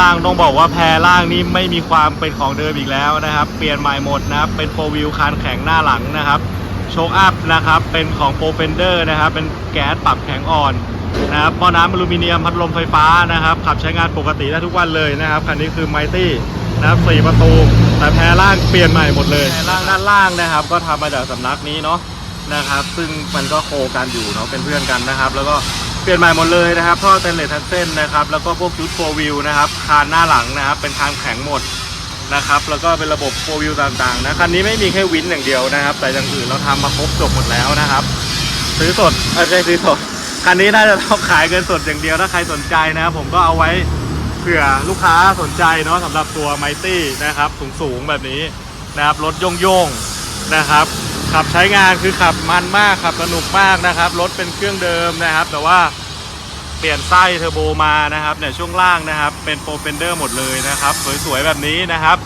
ล่างต้องบอกว่าแพรล่างนี่ไม่มีความเป็นของเดิมอีกแล้วนะครับ เปลี่ยนใหม่หมดนะครับ เป็นโฟวิวคานแข็งหน้าหลังนะครับ โชคอัพนะครับ เป็นของโปรเฟนเดอร์นะครับ เป็นแก๊สปรับแข็งอ่อนนะครับหม้อน้ำอลูมิเนียมพัดลมไฟฟ้านะครับ ขับใช้งานปกติได้ทุกวันเลยนะครับ คันนี้คือไมตี้นะครับสี่ประตู แต่แพรล่างเปลี่ยนใหม่หมดเลย แพรล่างด้านล่างนะครับ ก็ทำมาจากสำนักนี้เนาะนะครับ ซึ่งมันก็โคกันอยู่เนาะ เป็นเพื่อนกันนะครับ แล้วก็ เปลี่ยนใหม่หมดเลยนะครับท่อเตนเลสทันเส้นนะครับแล้วก็พวกชุดโฟวิวนะครับคานหน้าหลังนะครับเป็นคานแข็งหมดนะครับแล้วก็เป็นระบบโฟวิวต่างๆนะคันนี้ไม่มีแค่วินอย่างเดียวนะครับ แต่อย่างอื่นเราทำมาครบจบหมดแล้วนะครับ ซื้อสดเออใช่ซื้อสดคันนี้น่าจะต้องขายเงินสดอย่างเดียวถ้าใครสนใจนะครับผมก็เอาไว้เผื่อลูกค้าสนใจเนาะสำหรับตัวไมตี้นะครับสูงๆแบบนี้นะครับรถโยงๆนะครับ ขับใช้งานคือขับมันมากขับสนุกมากนะครับ รถเป็นเครื่องเดิมนะครับ แต่ว่าเปลี่ยนไส้เทอร์โบมานะครับเนี่ยช่วงล่างนะครับ เป็นโปรเฟนเดอร์หมดเลยนะครับ สวยๆแบบนี้นะครับ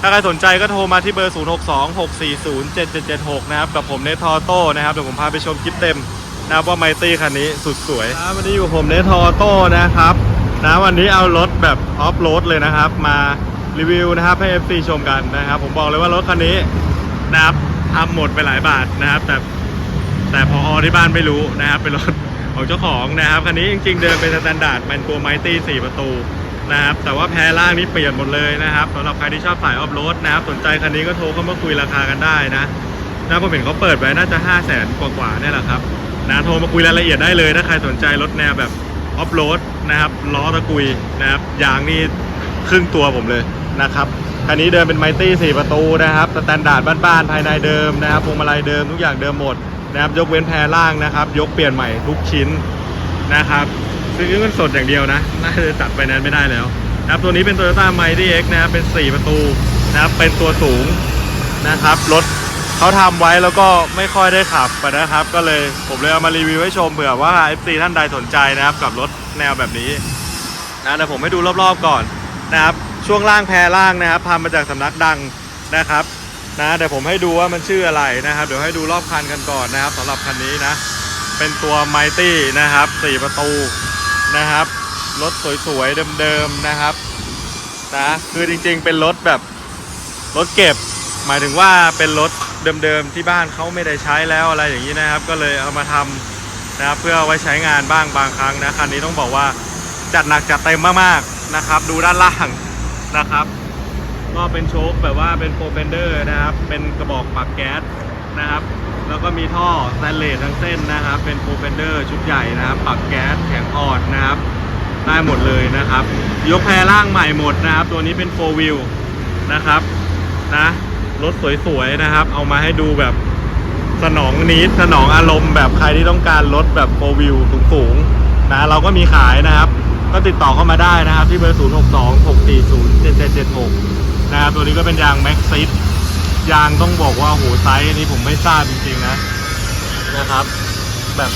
ถ้าใครสนใจก็โทรมาที่เบอร์ 0626407776 นะครับ กับผมเนทอโต้นะครับ เดี๋ยวผมพาไปชมคลิปเต็มนะว่าไมตี้คันนี้สุดสวยครับวันนี้อยู่ผมเนททอโต้นะครับนะวันนี้เอารถแบบออฟโรดเลยนะครับ มารีวิวนะครับให้ FC ชมกันนะครับ ผมบอกเลยว่ารถคันนี้ นะครับทำหมดไปหลายบาทนะครับ แต่แต่พอที่บ้านไม่รู้นะครับ เป็นรถของเจ้าของนะครับคันนี้จริง ๆ เดินเป็นสแตนดาร์ดเป็นตัวไมตี้4ประตูนะครับ แต่ว่าแพ้ล่างนี่เปลี่ยนหมดเลยนะครับสำหรับใครที่ชอบสายออฟโรดนะครับ สนใจคันนี้ก็โทรเข้ามาคุยราคากันได้นะนะผมเห็นเขาเปิดไว้น่าจะ 5 0 0แสนกว่าๆนี่แหละครับนะโทรมาคุยรายละเอียดได้เลยถ้าใครสนใจรถแนวแบบออฟโรดนะครับล้อตะกุยนะครับยางนี่ครึ่งตัวผมเลยนะครับ คันนี้เดิมเป็นไมตี้4ประตูนะครับสแตนดาร์ดบ้านๆภายในเดิมนะครับพวงมาลัยเดิมทุกอย่างเดิมหมดนะครับยกเว้นแพรล่างนะครับ ยกเปลี่ยนใหม่ทุกชิ้นนะครับซื้อเงินสดอย่างเดียวนะน่าจะจัดไปนั้นไม่ได้แล้วนะครับตัวนี้เป็น Toyota Mighty X นะครับเป็น 4 ประตูนะครับเป็นตัวสูงนะครับรถเขาทำไว้แล้วก็ไม่ค่อยได้ขับไปนะครับ ก็เลยผมเลยเอามารีวิวให้ชมเผื่อว่า FC ท่านใดสนใจนะครับกับรถแนวแบบนี้นะเดี๋ยวผมให้ดูรอบๆก่อนนะครับ ช่วงล่างแพรล่างนะครับทำมาจากสำนักดังนะครับนะเดี๋ยวผมให้ดูว่ามันชื่ออะไรนะครับ เดี๋ยวให้ดูรอบคันกันก่อนนะครับสำหรับคันนี้นะ เป็นตัว Mighty นะครับ4ประตูนะครับรถสวยๆเดิมๆนะครับนะคือจริงๆเป็นรถแบบรถเก็บ หมายถึงว่าเป็นรถเดิมๆที่บ้านเขาไม่ได้ใช้แล้วอะไรอย่างนี้นะครับ ก็เลยเอามาทำนะครับเพื่อเอาไว้ใช้งานบ้างบางครั้งนะคันนี้ต้องบอกว่าจัดหนักจัดเต็มมากๆนะครับ ดูด้านล่าง นะครับ ก็เป็นโชคแบบว่าเป็นโปรเฟนเดอร์นะครับ เป็นกระบอกปากแก๊สนะครับ แล้วก็มีท่อสแตนเลสทั้งเส้นนะครับ เป็นโปรเฟนเดอร์ชุดใหญ่นะครับปรับแก๊สแข็งอ่อนนะครับได้หมดเลยนะครับ ยกแพรล่างใหม่หมดนะครับ ตัวนี้เป็นโฟวิลนะครับนะรถสวยๆนะครับ เอามาให้ดูแบบสนองนิดสนองอารมณ์แบบใครที่ต้องการรถแบบโฟวิลสูงๆนะเราก็มีขายนะครับ ก็ติดต่อเข้ามาได้นะครับ ที่เบอร์ 0 6 2 6 4 0 7 7 7 6 นะครับตัวนี้ก็เป็นยางแม็กซิสยางต้องบอกว่าโหไซส์นี้ผมไม่ทราบจริงๆนะนะครับ แบบ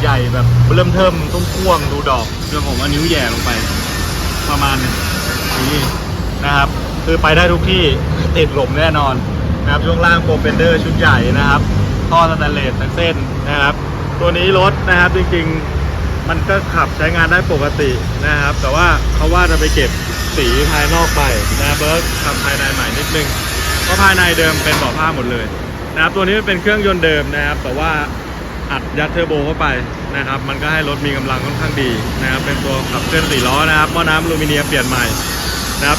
ใหญ่แบบเริ่มเทิมต้องพ่วงดูดอกเดี๋ยวผมเอานิ้วแย่ลงไป ประมาณนี้นะครับ คือไปได้ทุกที่ติดลมแน่นอนนะครับช่วงล่างโปรเฟนเดอร์ชุดใหญ่นะครับท่อสแตนเลสทั้งเส้นนะครับ ตัวนี้รถนะครับจริงๆ มันก็ขับใช้งานได้ปกตินะครับ แต่ว่าเขาว่าจะไปเก็บสีภายนอกไปนะเบิร์กทำภายในใหม่นิดนึงเพราะภายในเดิมเป็นบาะผ้าหมดเลยนะครับตัวนี้เป็นเครื่องยนต์เดิมนะครับ แต่ว่าอัดยัดเทอร์โบเข้าไปนะครับ มันก็ให้รถมีกำลังค่อนข้างดีนะครับ เป็นตัวขับเคลื่อนสี่ล้อนะครับหม้อน้ำอลูมิเนียมเปลี่ยนใหม่นะครับ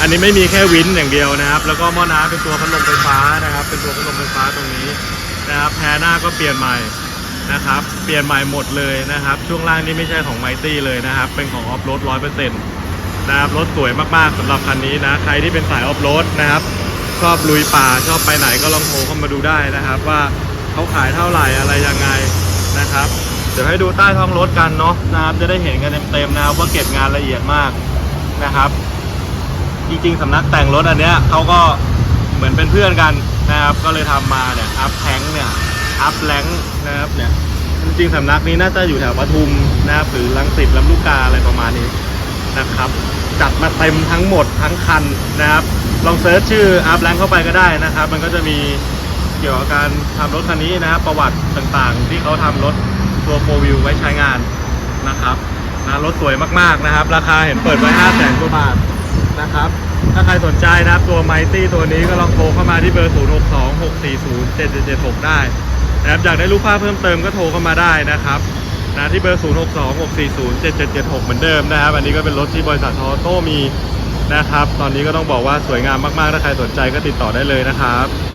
อันนี้ไม่มีแค่วินอย่างเดียวนะครับ แล้วก็หม้อน้ำเป็นตัวพัดลมไฟฟ้านะครับ เป็นตัวพัดลมไฟฟ้าตรงนี้นะครับแพรหน้าก็เปลี่ยนใหม่ นะครับ เปลี่ยนใหม่หมดเลยนะครับ ช่วงล่างนี่ไม่ใช่ของไมตี้เลยนะครับ เป็นของออฟโรดร้อยเปอร์เซ็นต์นะครับ รถสวยมากๆสำหรับคันนี้นะ ใครที่เป็นสายออฟโรดนะครับ ชอบลุยป่าชอบไปไหนก็ลองโทรเข้ามาดูได้นะครับ ว่าเขาขายเท่าไหร่อะไรยังไงนะครับ เดี๋ยวให้ดูใต้ท้องรถกันเนาะนะครับ จะได้เห็นกันเต็มๆนะครับว่าเก็บงานละเอียดมากนะครับ จริงๆสำนักแต่งรถอันเนี้ยเขาก็เหมือนเป็นเพื่อนกันนะครับ ก็เลยทำมาเนี่ยอัพแทงเนี่ย อัพแลงนะครับเนี่ยจริงๆสำนักนี้น่าจะอยู่แถวปทุมนะครับหรือลังสิตลำลูกกาอะไรประมาณนี้นะครับ จัดมาเต็มทั้งหมดทั้งคันนะครับ ลองเซิร์ชชื่ออัพแลงเข้าไปก็ได้นะครับ มันก็จะมีเกี่ยวกับการทำรถคันนี้นะครับ ประวัติต่างๆ ที่เขาทำรถตัวโฟวิวไว้ใช้งานนะครับนะรถสวยมากๆนะครับ ราคาเห็นเปิดไว้5 0 0แสนกว่าบาทนะครับ ถ้าใครสนใจนะครับตัวไมตี้ตัวนี้ก็ลองโทรเข้ามาที่เบอร์ 0 6 2 6 4 0 7 7 7 6 ได้ นะครับอยากได้รูปภาพเพิ่มเติมก็โทรเข้ามาได้นะครับนะที่เบอร์ 0 6 2 6 4 0 7 7 7 6 เหมือนเดิมนะครับ อันนี้ก็เป็นรถที่บริษัททอโต้มีนะครับ ตอนนี้ก็ต้องบอกว่าสวยงามมาก ๆ ถ้าใครสนใจก็ติดต่อได้เลยนะครับ